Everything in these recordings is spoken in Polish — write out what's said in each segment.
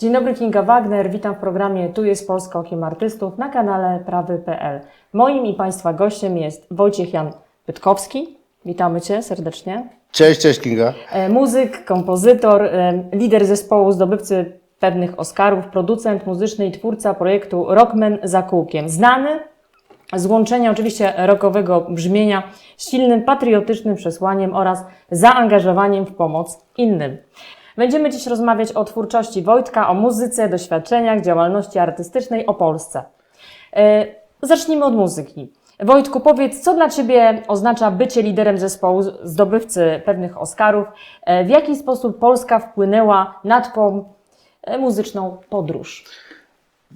Dzień dobry, Kinga Wagner. Witam w programie Tu jest Polska Okiem Artystów na kanale prawy.pl. Moim i Państwa gościem jest Wojciech Jan Pytkowski. Witamy Cię serdecznie. Cześć, cześć Kinga. E, Muzyk, kompozytor, e, lider zespołu, zdobywcy pewnych Oscarów, producent muzyczny i twórca projektu Rockman za kółkiem. Znany z łączenia oczywiście rockowego brzmienia z silnym patriotycznym przesłaniem oraz zaangażowaniem w pomoc innym. Będziemy dziś rozmawiać o twórczości Wojtka, o muzyce, doświadczeniach, działalności artystycznej, o Polsce. E, Zacznijmy od muzyki. Wojtku, powiedz, co dla Ciebie oznacza bycie liderem zespołu, zdobywcy pewnych Oscarów? E, W jaki sposób Polska wpłynęła na Twą e, muzyczną podróż?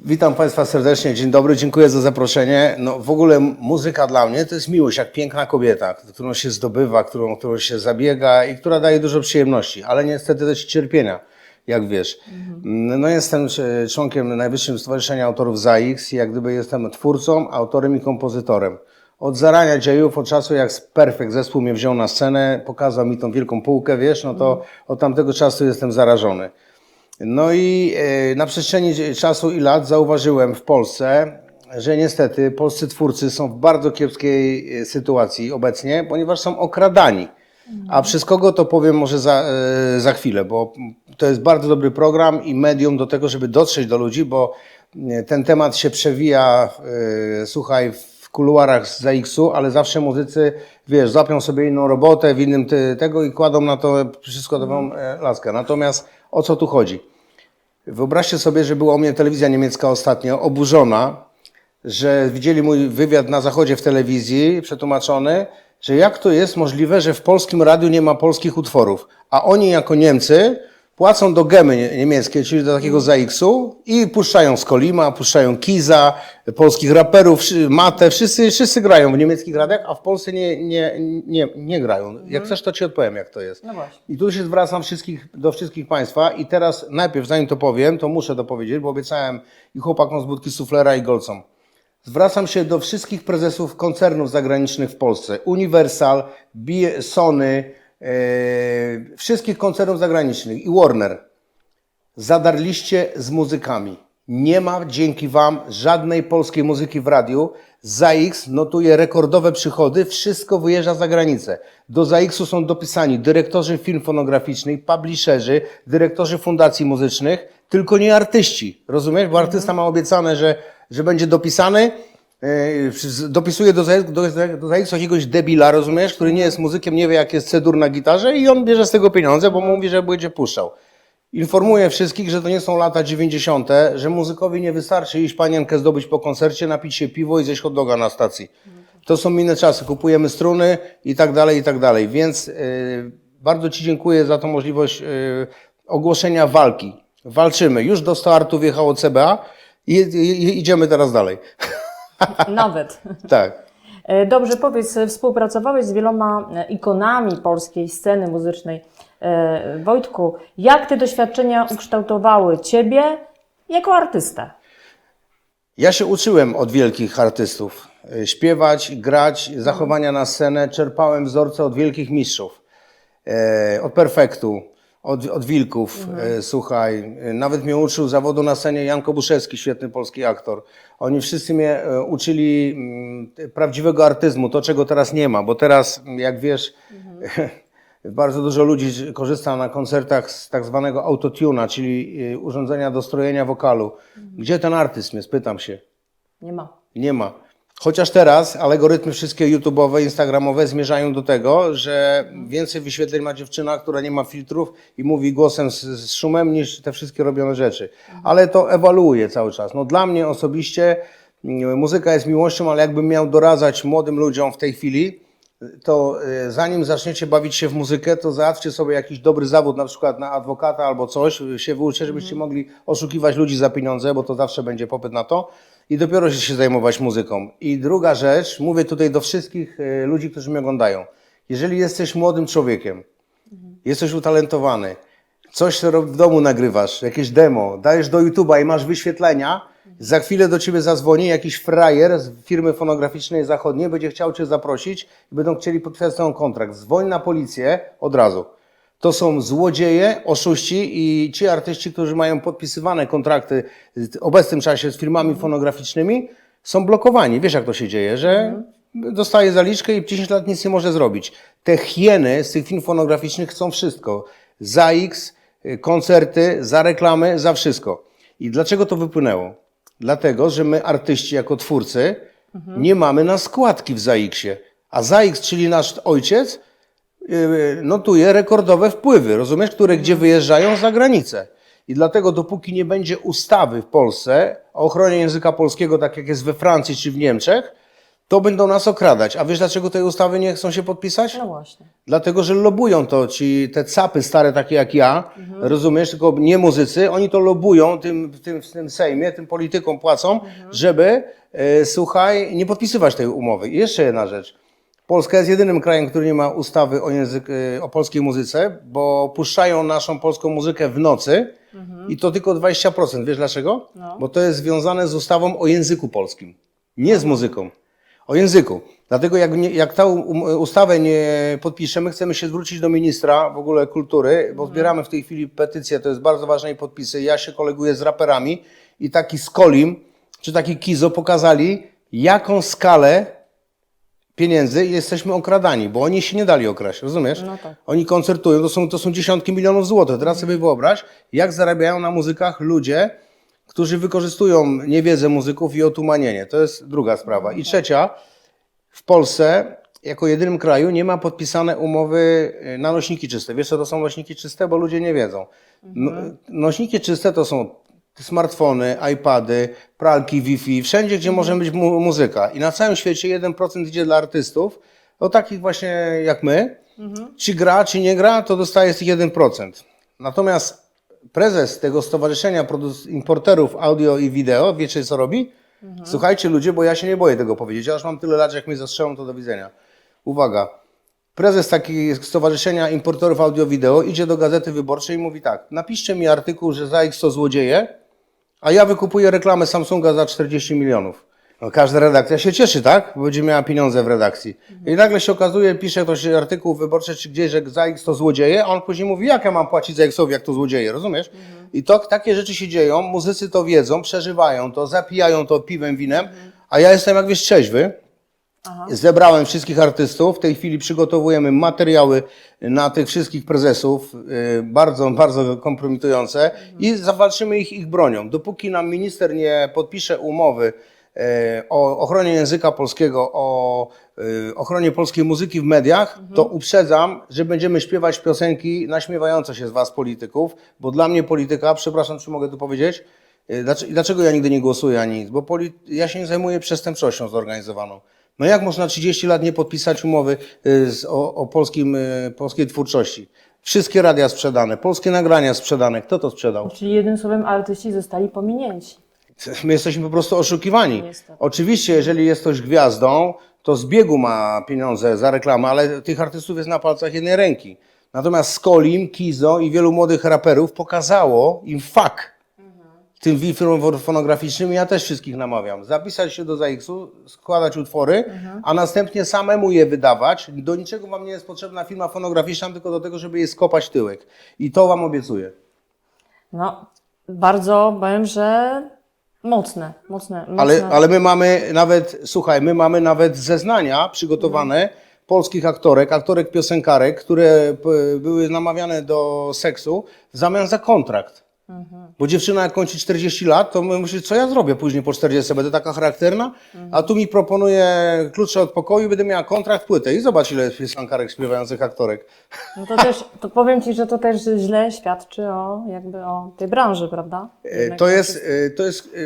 Witam Państwa serdecznie, dzień dobry, dziękuję za zaproszenie. No w ogóle muzyka dla mnie to jest miłość, jak piękna kobieta, którą się zdobywa, którą, którą się zabiega i która daje dużo przyjemności, ale niestety też cierpienia, jak wiesz. No jestem e, członkiem Najwyższym Stowarzyszenia Autorów ZAIX i jak gdyby jestem twórcą, autorem i kompozytorem. Od zarania dziejów, od czasu jak Perfect zespół mnie wziął na scenę, pokazał mi tą wielką półkę, wiesz, no to od tamtego czasu jestem zarażony. No i e, na przestrzeni czasu i lat zauważyłem w Polsce, że niestety polscy twórcy są w bardzo kiepskiej e, sytuacji obecnie, ponieważ są okradani. A przez kogo to powiem może za, e, za chwilę, bo to jest bardzo dobry program i medium do tego, żeby dotrzeć do ludzi, bo ten temat się przewija, słuchaj, w kuluarach z ZX-u, ale zawsze muzycy, wiesz, złapią sobie inną robotę w innym tego i kładą na to przykładową e, laskę. Natomiast o co tu chodzi? Wyobraźcie sobie, że była u mnie telewizja niemiecka ostatnio oburzona, że widzieli mój wywiad na zachodzie w telewizji przetłumaczony, że jak to jest możliwe, że w polskim radiu nie ma polskich utworów, a oni jako Niemcy płacą do gemy nie- niemieckiej, czyli do takiego ZX-u i puszczają Skolima, puszczają Kiza, polskich raperów, Matę, wszyscy, wszyscy grają w niemieckich radiach, a w Polsce nie, nie, nie, nie grają. Jak chcesz, to Ci odpowiem, jak to jest. No właśnie. I tu się zwracam wszystkich, do wszystkich Państwa i teraz najpierw, zanim to powiem, to muszę to powiedzieć, bo obiecałem i chłopakom z budki Suflera i Golcom. Zwracam się do wszystkich prezesów koncernów zagranicznych w Polsce. Universal, Sony, wszystkich koncernów zagranicznych i Warner. Zadarliście z muzykami. Nie ma dzięki Wam żadnej polskiej muzyki w radiu. ZAX notuje rekordowe przychody, wszystko wyjeżdża za granicę. Do ZAX-u są dopisani dyrektorzy firm fonograficznych, publisherzy, dyrektorzy fundacji muzycznych, tylko nie artyści. Rozumiesz? Bo artysta ma obiecane, że, że będzie dopisany, e, dopisuje do, do, do ZAX jakiegoś debila, rozumiesz, który nie jest muzykiem, nie wie jak jest cedur na gitarze i on bierze z tego pieniądze, bo mówi, że będzie puszczał. Informuję wszystkich, że to nie są lata 90., że muzykowi nie wystarczy iść panienkę zdobyć po koncercie, napić się piwo i zjeść hot doga na stacji. To są inne czasy, kupujemy struny i tak dalej, i tak dalej. Więc yy, bardzo Ci dziękuję za tą możliwość yy, ogłoszenia walki. Walczymy. Już do startu wjechało CBA i idziemy teraz dalej. Nawet. tak. E, Dobrze, powiedz, współpracowałeś z wieloma e, ikonami polskiej sceny muzycznej. E, Wojtku, jak te doświadczenia ukształtowały Ciebie jako artystę? Ja się uczyłem od wielkich artystów. Śpiewać, grać, zachowania na scenę. Czerpałem wzorce od wielkich mistrzów. Od Perfektu, od, od Wilków, e, słuchaj. e, Nawet mnie uczył zawodu na scenie Jan Kobuszewski, świetny polski aktor. Oni wszyscy mnie e, uczyli mm, prawdziwego artyzmu, to czego teraz nie ma, bo teraz, jak wiesz, bardzo dużo ludzi korzysta na koncertach z tak zwanego autotuna, czyli urządzenia do strojenia wokalu. Gdzie ten artyzm jest, pytam się. Nie ma. Nie ma. Chociaż teraz algorytmy wszystkie YouTube'owe, Instagramowe zmierzają do tego, że więcej wyświetleń ma dziewczyna, która nie ma filtrów i mówi głosem z, z szumem niż te wszystkie robione rzeczy. Ale to ewoluuje cały czas. No dla mnie osobiście mm, muzyka jest miłością, ale jakbym miał doradzać młodym ludziom w tej chwili, to e, zanim zaczniecie bawić się w muzykę, to załatwcie sobie jakiś dobry zawód, na przykład na adwokata albo coś, się wyuczcie, żebyście mogli oszukiwać ludzi za pieniądze, bo to zawsze będzie popyt na to i dopiero się zajmować muzyką. I druga rzecz, mówię tutaj do wszystkich e, ludzi, którzy mnie oglądają. Jeżeli jesteś młodym człowiekiem, jesteś utalentowany, coś w domu nagrywasz, jakieś demo, dajesz do YouTube'a i masz wyświetlenia, za chwilę do ciebie zadzwoni jakiś frajer z firmy fonograficznej zachodniej, będzie chciał cię zaprosić i będą chcieli tobą kontrakt. Dzwoń na policję od razu. To są złodzieje, oszuści i ci artyści, którzy mają podpisywane kontrakty w obecnym czasie z firmami fonograficznymi, są blokowani. Wiesz, jak to się dzieje, że dostaje zaliczkę i 10 lat nic nie może zrobić. Te hieny z tych firm fonograficznych chcą wszystko. Za X, y, koncerty, za reklamy, za wszystko. I dlaczego to wypłynęło? Dlatego, że my, artyści, jako twórcy, nie mamy na składki w ZAX-ie. A ZAX, czyli nasz ojciec, notuje rekordowe wpływy, rozumiesz, które gdzie wyjeżdżają za granicę. I dlatego dopóki nie będzie ustawy w Polsce o ochronie języka polskiego, tak jak jest we Francji czy w Niemczech, to będą nas okradać. A wiesz dlaczego tej ustawy nie chcą się podpisać? No właśnie. Dlatego, że lobują to ci, te capy stare takie jak ja, rozumiesz, tylko nie muzycy, oni to lobują tym, w tym, w tym Sejmie, tym politykom płacą, żeby, e, słuchaj, nie podpisywać tej umowy. I jeszcze jedna rzecz. Polska jest jedynym krajem, który nie ma ustawy o, język, e, o polskiej muzyce, bo puszczają naszą polską muzykę w nocy i to tylko 20%. Wiesz dlaczego? No. Bo to jest związane z ustawą o języku polskim, nie z muzyką. O języku. Dlatego jak, nie, jak tę um- ustawę nie podpiszemy, chcemy się zwrócić do ministra w ogóle kultury, bo zbieramy w tej chwili petycję, to jest bardzo ważne i podpisy. Ja się koleguję z raperami i taki Skolim, czy taki Kizo pokazali, jaką skalę pieniędzy jesteśmy okradani, bo oni się nie dali okraść, rozumiesz? No tak. Oni koncertują, to są, to są dziesiątki milionów złotych. Teraz sobie wyobraź, jak zarabiają na muzykach ludzie, którzy wykorzystują niewiedzę muzyków i otumanienie. To jest druga sprawa. I trzecia, w Polsce jako jedynym kraju nie ma podpisane umowy y, na nośniki czyste. Wiesz co to są nośniki czyste? Bo ludzie nie wiedzą. No, nośniki czyste to są smartfony, iPady, pralki Wi-Fi, wszędzie, gdzie może być mu muzyka. I na całym świecie 1% idzie dla artystów, o takich właśnie jak my. Czy gra, czy nie gra, to dostaje z tych 1%. Natomiast prezes tego Stowarzyszenia Importerów Audio i Wideo, wiecie co robi? Słuchajcie ludzie, bo ja się nie boję tego powiedzieć. Ja już mam tyle lat, że jak mnie zastrzelą, to do widzenia. Uwaga. Prezes takiego Stowarzyszenia Importerów Audio-Wideo idzie do Gazety Wyborczej i mówi tak, napiszcie mi artykuł, że ZAX to złodzieje, a ja wykupuję reklamę Samsunga za 40 milionów. No, każda redakcja się cieszy, tak? Bo będzie miała pieniądze w redakcji. I nagle się okazuje, pisze ktoś artykuł wyborczy czy gdzieś, że ZAX to złodzieje, a on później mówi, jak ja mam płacić ZAX-owi, jak to złodzieje, rozumiesz? I to, takie rzeczy się dzieją, muzycy to wiedzą, przeżywają to, zapijają to piwem, winem, a ja jestem, jak wiesz, trzeźwy. Zebrałem wszystkich artystów. W tej chwili przygotowujemy materiały na tych wszystkich prezesów, y, bardzo, bardzo kompromitujące i zawalczymy ich ich bronią. Dopóki nam minister nie podpisze umowy y, o ochronie języka polskiego, o y, ochronie polskiej muzyki w mediach, to uprzedzam, że będziemy śpiewać piosenki naśmiewające się z was polityków, bo dla mnie polityka, przepraszam, czy mogę tu powiedzieć, y, dlaczego, dlaczego ja nigdy nie głosuję ani nic? Bo poli- ja się nie zajmuję przestępczością zorganizowaną. No jak można 30 lat nie podpisać umowy y, z, o, o polskim, y, polskiej twórczości? Wszystkie radia sprzedane, polskie nagrania sprzedane. Kto to sprzedał? Czyli jednym słowem artyści zostali pominięci. My jesteśmy po prostu oszukiwani. Niestety. Oczywiście, jeżeli jest ktoś gwiazdą, to z biegu ma pieniądze za reklamę, ale tych artystów jest na palcach jednej ręki. Natomiast Skolim, Kizo i wielu młodych raperów pokazało im fakt tym firmom fonograficznym. Ja też wszystkich namawiam. Zapisać się do ZAX-u, składać utwory, a następnie samemu je wydawać. Do niczego wam nie jest potrzebna firma fonograficzna, tylko do tego, żeby je skopać tyłek. I to wam obiecuję. No, bardzo powiem, że mocne, mocne, mocne. Ale, ale my mamy nawet, słuchaj, my mamy nawet zeznania przygotowane polskich aktorek, aktorek piosenkarek, które były namawiane do seksu w zamian za kontrakt. Bo dziewczyna jak kończy 40 lat, to my myśli, co ja zrobię później po 40, będę taka charakterna, a tu mi proponuje klucze od pokoju, będę miała kontrakt, płytę i zobacz ile jest piosenkarek śpiewających aktorek. No to też, to powiem Ci, że to też źle świadczy o jakby o tej branży, prawda? E, Jednak To jest, e, to jest, e,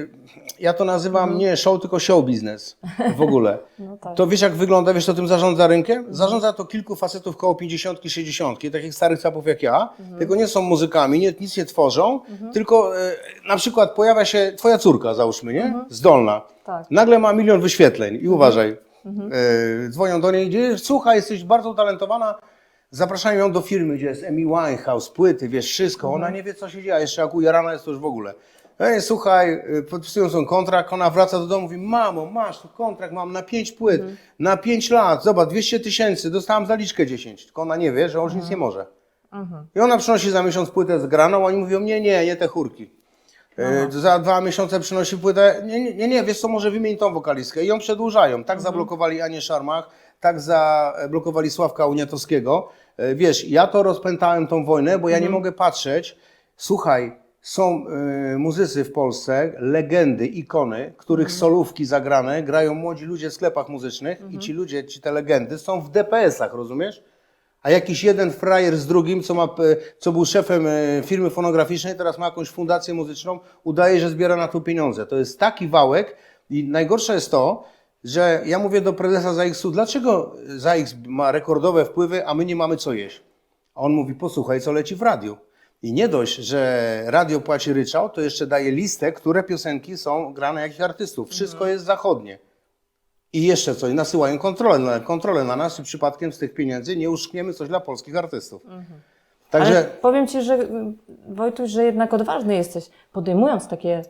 ja to nazywam nie show, tylko show biznes w ogóle. No tak. To wiesz jak wygląda, wiesz co tym zarządza rynkiem? Zarządza to kilku facetów koło 50, 60, takich starych capów jak ja, tylko nie są muzykami, nie, nic nie tworzą, tylko e, na przykład pojawia się twoja córka, załóżmy, nie? Zdolna. Tak. Nagle ma milion wyświetleń i uważaj. E, dzwonią do niej, gdzie słuchaj, jesteś bardzo utalentowana, Zapraszają ją do firmy, gdzie jest Amy Winehouse, płyty, wiesz, wszystko. Ona nie wie, co się dzieje, jeszcze jak ujarana jest, to już w ogóle. Ej, słuchaj, y, podpisują ten kontrakt, ona wraca do domu, mówi, mamo, masz tu kontrakt, mam na pięć płyt, na pięć lat, zobacz, 200 tysięcy, dostałam zaliczkę 10. Tylko ona nie wie, że on już nic nie może. I ona przynosi za miesiąc płytę zgraną, oni mówią, nie, nie, nie te chórki. E, Za dwa miesiące przynosi płytę, nie, nie, nie, wiesz co, może wymień tą wokalistkę. I ją przedłużają. Tak zablokowali Anię Szarmach, tak zablokowali Sławka Uniatowskiego. E, Wiesz, ja to rozpętałem tą wojnę, bo ja nie mogę patrzeć. Słuchaj, są e, muzycy w Polsce, legendy, ikony, których solówki zagrane grają młodzi ludzie w sklepach muzycznych i ci ludzie, ci te legendy są w DPS-ach, rozumiesz? A jakiś jeden frajer z drugim, co, ma, e, co był szefem e, firmy fonograficznej, teraz ma jakąś fundację muzyczną, udaje, że zbiera na to pieniądze. To jest taki wałek i najgorsze jest to, że ja mówię do prezesa ZAX-u, dlaczego ZAX ma rekordowe wpływy, a my nie mamy co jeść? A on mówi, posłuchaj, co leci w radiu. I nie dość, że radio płaci ryczałt, to jeszcze daje listę, które piosenki są grane jakich artystów. Wszystko jest zachodnie. I jeszcze coś, nasyłają kontrolę, na- kontrolę na nas, czy przypadkiem z tych pieniędzy nie uszkniemy coś dla polskich artystów. Także Ale powiem Ci, że Wojtuś, że jednak odważny jesteś, podejmując takie,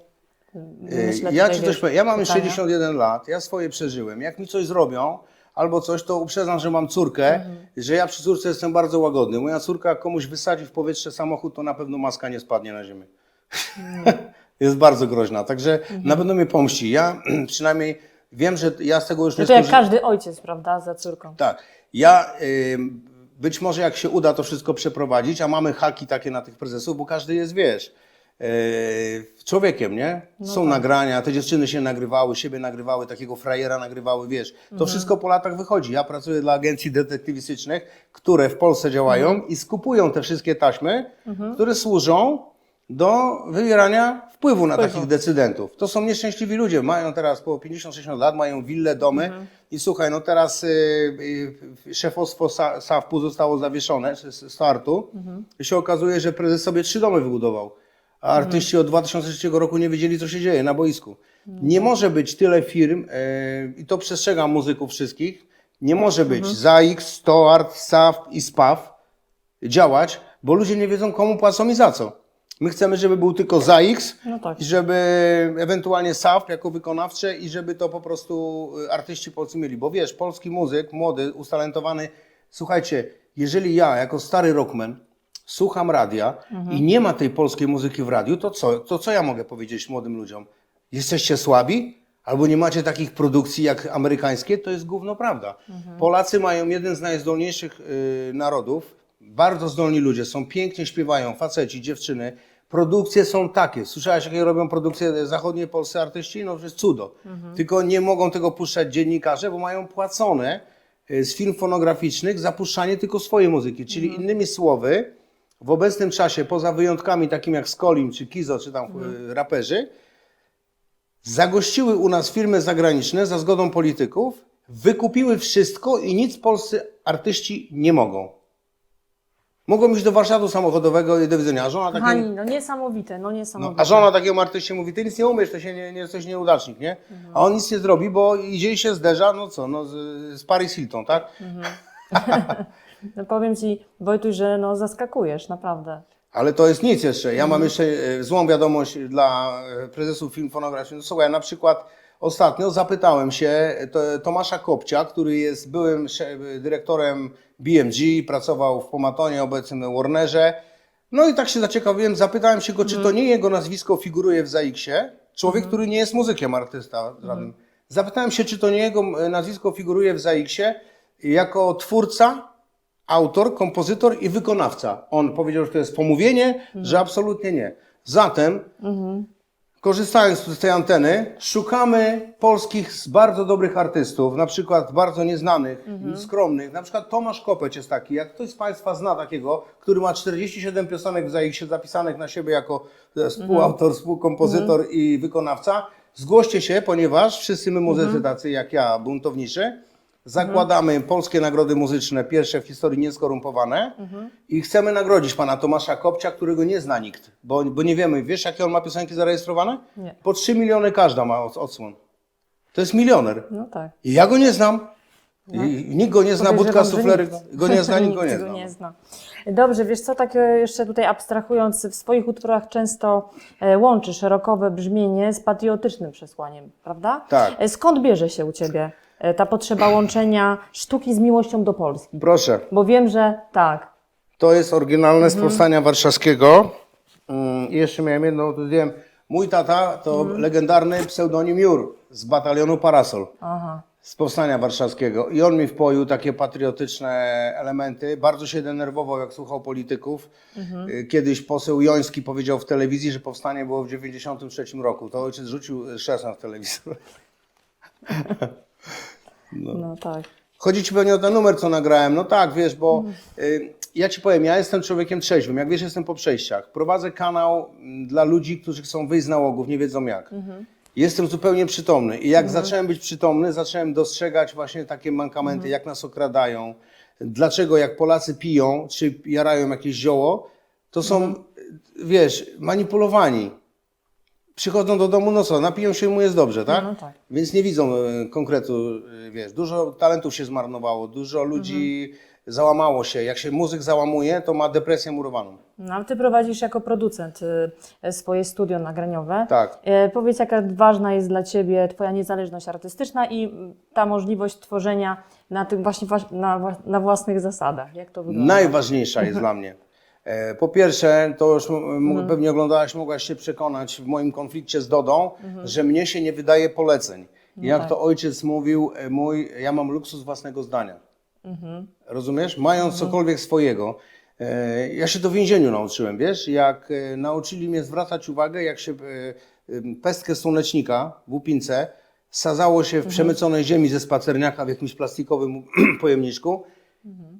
myślę, E, ja tutaj, ci wiesz, powiem, ja mam pytania. 61 lat, ja swoje przeżyłem. Jak mi coś zrobią albo coś, to uprzedzam, że mam córkę, Mhm. że ja przy córce jestem bardzo łagodny. Moja córka komuś wysadzi w powietrze samochód, to na pewno maska nie spadnie na ziemię. Jest bardzo groźna, także Mhm. na pewno mnie pomści. Ja przynajmniej wiem, że ja z tego już No nie to jak każdy ojciec, prawda, za córką. Tak. Ja y, być może jak się uda to wszystko przeprowadzić, a mamy haki takie na tych prezesów, bo każdy jest, wiesz, y, człowiekiem, nie? Są nagrania, te dziewczyny się nagrywały, siebie nagrywały, takiego frajera nagrywały, wiesz. To wszystko po latach wychodzi. Ja pracuję dla agencji detektywistycznych, które w Polsce działają i skupują te wszystkie taśmy, które służą do wywierania wpływu na takich decydentów. To są nieszczęśliwi ludzie, mają teraz po 50-60 lat, mają wille, domy. I słuchaj, no teraz y, y, szefostwo Sa- SAWP-u zostało zawieszone z z startu. I się okazuje, że prezes sobie trzy domy wybudował, a artyści od 2003 roku nie wiedzieli, co się dzieje na boisku. Nie może być tyle firm y, i to przestrzegam muzyków wszystkich, nie może być ZAX, STOART, SAWP i SPAW działać, bo ludzie nie wiedzą, komu płacą i za co. My chcemy, żeby był tylko ZAX, No tak. i żeby ewentualnie SAF jako wykonawcze i żeby to po prostu y, artyści polscy mieli. Bo wiesz, polski muzyk, młody, utalentowany, słuchajcie, jeżeli ja jako stary rockman słucham radia i nie ma tej polskiej muzyki w radiu, to co, to co ja mogę powiedzieć młodym ludziom? Jesteście słabi? Albo nie macie takich produkcji jak amerykańskie? To jest gówno prawda. Polacy mają jeden z najzdolniejszych y, narodów, bardzo zdolni ludzie, są pięknie śpiewają, faceci, dziewczyny. Produkcje są takie. Słyszałeś, jakie robią produkcje zachodnie polscy artyści? No, jest cudo. Tylko nie mogą tego puszczać dziennikarze, bo mają płacone y, z firm fonograficznych za puszczanie tylko swojej muzyki. Czyli innymi słowy, w obecnym czasie, poza wyjątkami takimi jak Skolim, czy Kizo, czy tam y, raperzy, zagościły u nas firmy zagraniczne za zgodą polityków, wykupiły wszystko i nic polscy artyści nie mogą. Mogą iść do warsztatu samochodowego i do widzenia, a żona takiego, Kochani, no niesamowite, no no, niesamowite. a żona takiemu artyście mówi, ty nic nie umiesz, to się nie, nie jesteś nieudacznik, nie? A on nic nie zrobi, bo idzie i się zderza, no co, no z, z Paris Hilton, tak? No powiem Ci, Wojtuś, że no zaskakujesz, naprawdę. Ale to jest nic jeszcze. Ja mam jeszcze e, złą wiadomość dla e, prezesów film fonograficznych. No, Słuchaj, na przykład ostatnio zapytałem się to, Tomasza Kopcia, który jest byłym dyrektorem BMG, pracował w Pomatonie, obecnym Warnerze. No i tak się zaciekawiłem, zapytałem się go, czy to nie jego nazwisko figuruje w ZAX-ie. Człowiek, który nie jest muzykiem, artysta żadnym. Zapytałem się, czy to nie jego e, nazwisko figuruje w ZAX-ie jako twórca autor, kompozytor i wykonawca. On powiedział, że to jest pomówienie, że absolutnie nie. Zatem, korzystając z tej anteny, szukamy polskich z bardzo dobrych artystów, na przykład bardzo nieznanych, skromnych. Na przykład Tomasz Kopeć jest taki, jak ktoś z Państwa zna takiego, który ma 47 piosenek zapisanych na siebie jako e, współautor, współkompozytor i wykonawca. Zgłoście się, ponieważ wszyscy my muzycy tacy jak ja, buntowniczy, Zakładamy polskie nagrody muzyczne, pierwsze w historii nieskorumpowane i chcemy nagrodzić pana Tomasza Kopcia, którego nie zna nikt, bo, bo nie wiemy, wiesz jakie on ma piosenki zarejestrowane? Nie. Po 3 miliony każda ma od- odsłon. To jest milioner. No tak. I ja go nie znam. I nikt go nie zna, Budka Suflery go nie zna, nikt go nie zna. nie zna. Dobrze, wiesz co, tak e, jeszcze tutaj abstrahując, w swoich utworach często e, łączysz rokowe brzmienie z patriotycznym przesłaniem, prawda? Tak. E, Skąd bierze się u Ciebie ta potrzeba łączenia sztuki z miłością do Polski? Proszę. Bo wiem, że tak, To jest oryginalne z powstania warszawskiego. Mm, I jeszcze miałem jedno, tu wiem. Mój tata to legendarny pseudonim Jur z batalionu Parasol Aha. z powstania warszawskiego. I on mi wpoił takie patriotyczne elementy. Bardzo się denerwował, jak słuchał polityków. Y, Kiedyś poseł Joński powiedział w telewizji, że powstanie było w 93 roku. To ojciec rzucił szesna w telewizor. No, tak. Chodzi ci pewnie o ten numer, co nagrałem. No tak, wiesz, bo y, ja ci powiem, ja jestem człowiekiem trzeźwym. Jak wiesz, jestem po przejściach. Prowadzę kanał mm, dla ludzi, którzy chcą wyjść z nałogów, nie wiedzą jak. Jestem zupełnie przytomny. I jak zacząłem być przytomny, zacząłem dostrzegać właśnie takie mankamenty, jak nas okradają. Dlaczego jak Polacy piją, czy jarają jakieś zioło, to są, wiesz, manipulowani. Przychodzą do domu, no co, napiją się i mu jest dobrze, tak? No tak. Więc nie widzą e, konkretu, e, wiesz, dużo talentów się zmarnowało, dużo ludzi załamało się. Jak się muzyk załamuje, to ma depresję murowaną. No, ale ty prowadzisz jako producent y, swoje studio nagraniowe. Tak. E, Powiedz, jaka ważna jest dla Ciebie Twoja niezależność artystyczna i ta możliwość tworzenia na tym właśnie na, na własnych zasadach. Jak to wygląda? Najważniejsza jest dla mnie. E, Po pierwsze, to już m- m- pewnie oglądałaś, mogłaś się przekonać w moim konflikcie z Dodą, że mnie się nie wydaje poleceń. Jak tak. to ojciec mówił e, mój, ja mam luksus własnego zdania. Rozumiesz? Mając cokolwiek swojego. E, Ja się to w więzieniu nauczyłem, wiesz? Jak nauczyli mnie zwracać uwagę, jak się pestkę słonecznika w łupince sadzało się w przemyconej ziemi ze spacerniaka w jakimś plastikowym pojemniczku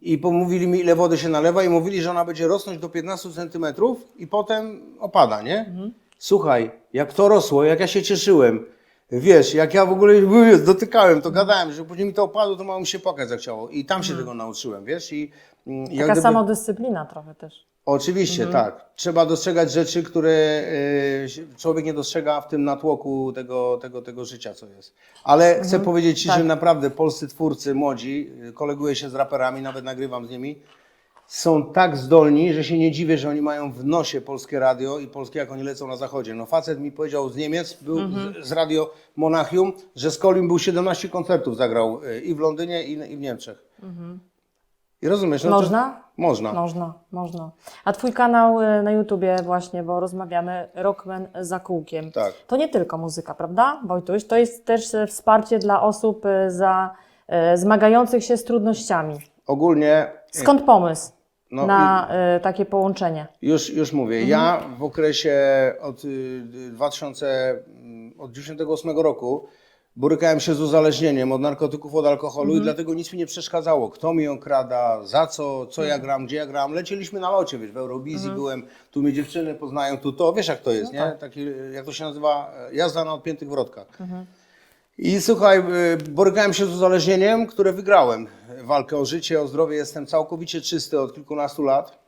i pomówili mi, ile wody się nalewa i mówili, że ona będzie rosnąć do 15 centymetrów i potem opada, nie? Słuchaj, jak to rosło, jak ja się cieszyłem, wiesz, jak ja w ogóle wiesz, dotykałem, to gadałem, że później mi to opadło, to mało mi się płakać zachciało. I tam się tego nauczyłem, wiesz? I mm, jak Taka gdyby- samodyscyplina trochę też. Oczywiście, tak. Trzeba dostrzegać rzeczy, które y, człowiek nie dostrzega w tym natłoku tego, tego, tego życia, co jest. Ale chcę powiedzieć Ci, że naprawdę polscy twórcy, młodzi, y, koleguję się z raperami, nawet nagrywam z nimi, są tak zdolni, że się nie dziwię, że oni mają w nosie polskie radio i polskie, jak oni lecą na zachodzie. No facet mi powiedział z Niemiec, był z, z radio Monachium, że z Kolim był 17 koncertów zagrał y, i w Londynie, i, i w Niemczech. I rozumiesz? No to- Można? Można. Można, można. A Twój kanał y, na YouTubie właśnie, bo rozmawiamy, Rockman za kółkiem. Tak. To nie tylko muzyka, prawda, Wojtuś? To jest też e, wsparcie dla osób za, zmagających się z trudnościami. Ogólnie Skąd pomysł No na e, takie połączenie? Już, już mówię. Ja w okresie od y, 2000, mm, od 98 roku borykałem się z uzależnieniem od narkotyków, od alkoholu i dlatego nic mi nie przeszkadzało. Kto mi okrada, za co, co ja gram, gdzie ja gram. Lecieliśmy na locie, wiesz, w Eurowizji byłem, tu mnie dziewczyny poznają, tu to, wiesz jak to jest, nie? Taki, y, jak to się nazywa, jazda na odpiętych wrotkach. I słuchaj, y, borykałem się z uzależnieniem, które wygrałem. Walkę o życie, o zdrowie. Jestem całkowicie czysty od kilkunastu lat.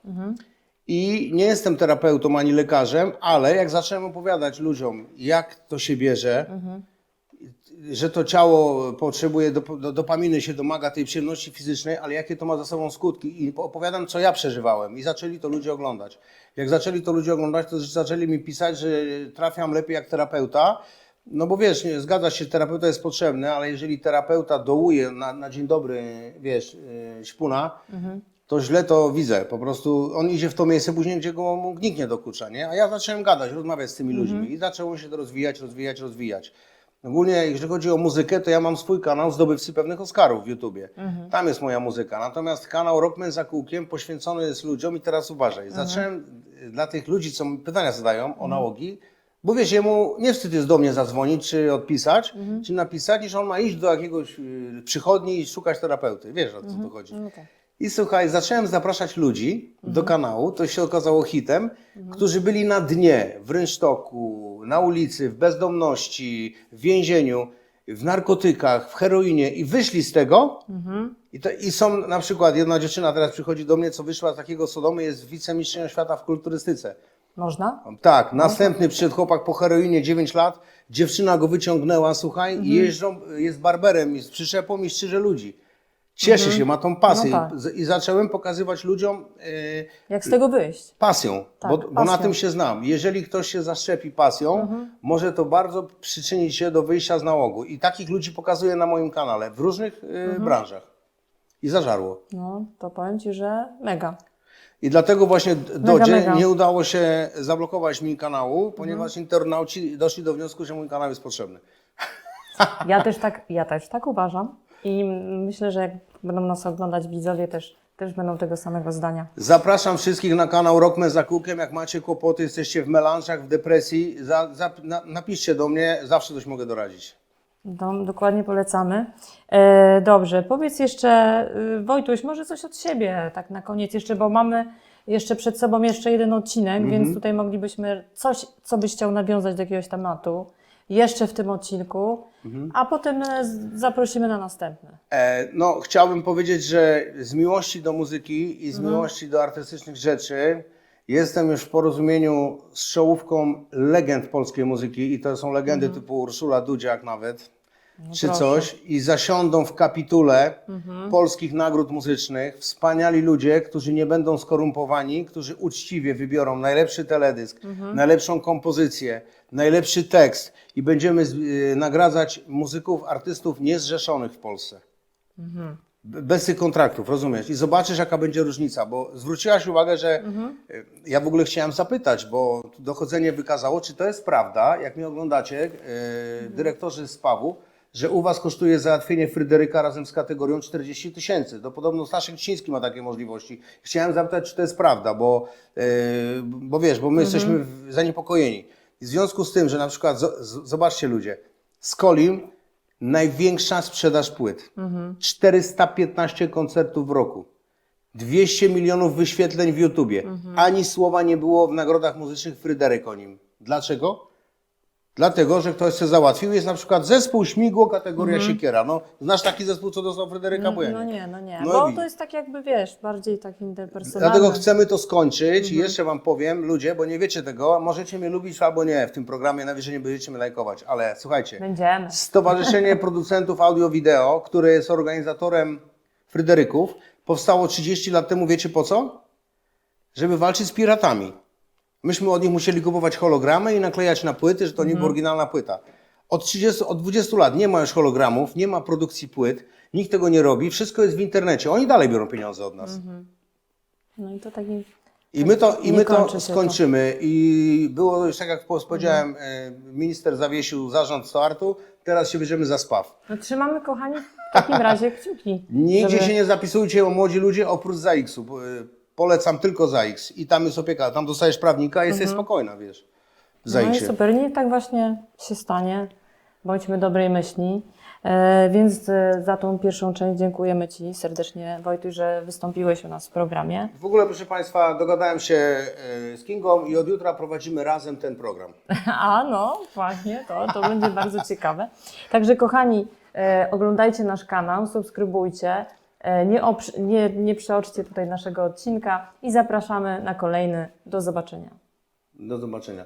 I nie jestem terapeutą ani lekarzem, ale jak zacząłem opowiadać ludziom, jak to się bierze, że to ciało potrzebuje do, do, dopaminy, się domaga tej przyjemności fizycznej, ale jakie to ma za sobą skutki. I opowiadam, co ja przeżywałem. I zaczęli to ludzie oglądać. Jak zaczęli to ludzie oglądać, to zaczęli mi pisać, że trafiam lepiej jak terapeuta. No bo wiesz, nie, zgadza się, terapeuta jest potrzebny, ale jeżeli terapeuta dołuje na, na dzień dobry, wiesz, yy, śpuna, to źle to widzę. Po prostu on idzie w to miejsce później, gdzie go mu nikt nie dokucza, nie? A ja zacząłem gadać, rozmawiać z tymi ludźmi i zaczęło się to rozwijać, rozwijać, rozwijać. Ogólnie, jeżeli chodzi o muzykę, to ja mam swój kanał Zdobywcy Pewnych Oscarów w YouTubie. Tam jest moja muzyka. Natomiast kanał Rockman za kółkiem poświęcony jest ludziom i teraz uważaj. Zacząłem y, dla tych ludzi, co pytania zadają o nałogi, bo wiesz, jemu nie wstyd jest do mnie zadzwonić, czy odpisać, czy napisać, niż on ma iść do jakiegoś y, przychodni i szukać terapeuty. Wiesz, o co tu chodzi. No tak. I słuchaj, zacząłem zapraszać ludzi do kanału, to się okazało hitem, którzy byli na dnie, w rynsztoku, na ulicy, w bezdomności, w więzieniu, w narkotykach, w heroinie i wyszli z tego. I, to, I są na przykład, jedna dziewczyna teraz przychodzi do mnie, co wyszła z takiego Sodomy, jest wicemistrzynią świata w kulturystyce. Można? Tak, następny przyszedł chłopak po heroinie 9 lat, dziewczyna go wyciągnęła, słuchaj, Mhm. i jeżdżą, jest barberem, i z przyczepą i strzyże ludzi. Cieszy się, ma tą pasję. No tak. Z- I zacząłem pokazywać ludziom e, Jak z tego wyjść? pasją, Tak, bo, bo na pasją. Mhm. tym się znam. Jeżeli ktoś się zaszczepi pasją, może to bardzo przyczynić się do wyjścia z nałogu. I takich ludzi pokazuję na moim kanale w różnych e, Mhm. branżach. I zażarło. No, to powiem Ci, że mega. I dlatego właśnie do Mega, dzień mega. nie udało się zablokować mi kanału, ponieważ Mhm. internauci doszli do wniosku, że mój kanał jest potrzebny. Ja też tak, ja też tak uważam i myślę, że jak będą nas oglądać widzowie też, też będą tego samego zdania. Zapraszam wszystkich na kanał Rockman za kółkiem. Jak macie kłopoty, jesteście w melanżach, w depresji, za, za, na, napiszcie do mnie, zawsze coś mogę doradzić. Do, dokładnie polecamy. E, dobrze, powiedz jeszcze, y, Wojtuś, może coś od siebie, tak na koniec jeszcze, bo mamy jeszcze przed sobą jeszcze jeden odcinek, więc tutaj moglibyśmy coś, co byś chciał nawiązać do jakiegoś tematu, jeszcze w tym odcinku, a potem e, zaprosimy na następny. E, no, chciałbym powiedzieć, że z miłości do muzyki i z miłości do artystycznych rzeczy jestem już w porozumieniu z czołówką legend polskiej muzyki i to są legendy typu Ursula Dudziak nawet, czy proszę. coś i zasiądą w kapitule polskich nagród muzycznych. Wspaniali ludzie, którzy nie będą skorumpowani, którzy uczciwie wybiorą najlepszy teledysk, najlepszą kompozycję, najlepszy tekst i będziemy z, y, nagradzać muzyków, artystów niezrzeszonych w Polsce. B- Bez tych kontraktów, rozumiesz? I zobaczysz, jaka będzie różnica, bo zwróciłaś uwagę, że y, ja w ogóle chciałem zapytać, bo dochodzenie wykazało, czy to jest prawda, jak mnie oglądacie, y, dyrektorzy z PAW-u, że u Was kosztuje załatwienie Fryderyka razem z kategorią 40 tysięcy. To podobno Staszek Ciński ma takie możliwości. Chciałem zapytać, czy to jest prawda, bo, y, bo wiesz, bo my jesteśmy w- zaniepokojeni. I w związku z tym, że na przykład, zobaczcie ludzie, Skolim największa sprzedaż płyt. 415 koncertów w roku. 200 milionów wyświetleń w YouTubie. Ani słowa nie było w nagrodach muzycznych Fryderyk o nim. Dlaczego? Dlatego, że ktoś się załatwił. Jest na przykład zespół Śmigło, kategoria Siekiera. No, znasz taki zespół, co dostał Fryderyka? Bo ja No nie. no nie, No bo to jest tak jakby, wiesz, bardziej tak interpersonalne. Dlatego chcemy to skończyć i jeszcze Wam powiem, ludzie, bo nie wiecie tego, możecie mnie lubić albo nie w tym programie, najwyżej nie będziecie mnie lajkować, ale słuchajcie, Będziemy. Stowarzyszenie Producentów Audio-Wideo, które jest organizatorem Fryderyków, powstało 30 lat temu, wiecie po co? Żeby walczyć z piratami. Myśmy od nich musieli kupować hologramy i naklejać na płyty, że to nie była oryginalna płyta. Od, 30, od 20 lat nie ma już hologramów, nie ma produkcji płyt, nikt tego nie robi, wszystko jest w internecie. Oni dalej biorą pieniądze od nas. No i to taki... I my to, i Nie my to kończy się to. skończymy. I było już tak, jak powiedziałem, e, minister zawiesił zarząd startu, teraz się bierzemy za spaw. No trzymamy, kochani, w takim razie kciuki. Nigdzie żeby- się nie zapisujcie o młodzi ludzie oprócz ZAX-u. bo, e, Polecam tylko ZAX. I tam jest opieka. Tam dostajesz prawnika i jesteś spokojna, wiesz. W Mhm. No i ZAX-ie. super, niech tak właśnie się stanie. Bądźmy dobrej myśli. E, więc e, za tą pierwszą część dziękujemy Ci serdecznie, Wojtuś, że wystąpiłeś u nas w programie. W ogóle, proszę Państwa, dogadałem się e, z Kingą i od jutra prowadzimy razem ten program. A no, właśnie, to, to będzie bardzo ciekawe. Także kochani, e, oglądajcie nasz kanał, subskrybujcie, nie, oprz- nie, nie przeoczcie tutaj naszego odcinka i zapraszamy na kolejny. Do zobaczenia. Do zobaczenia.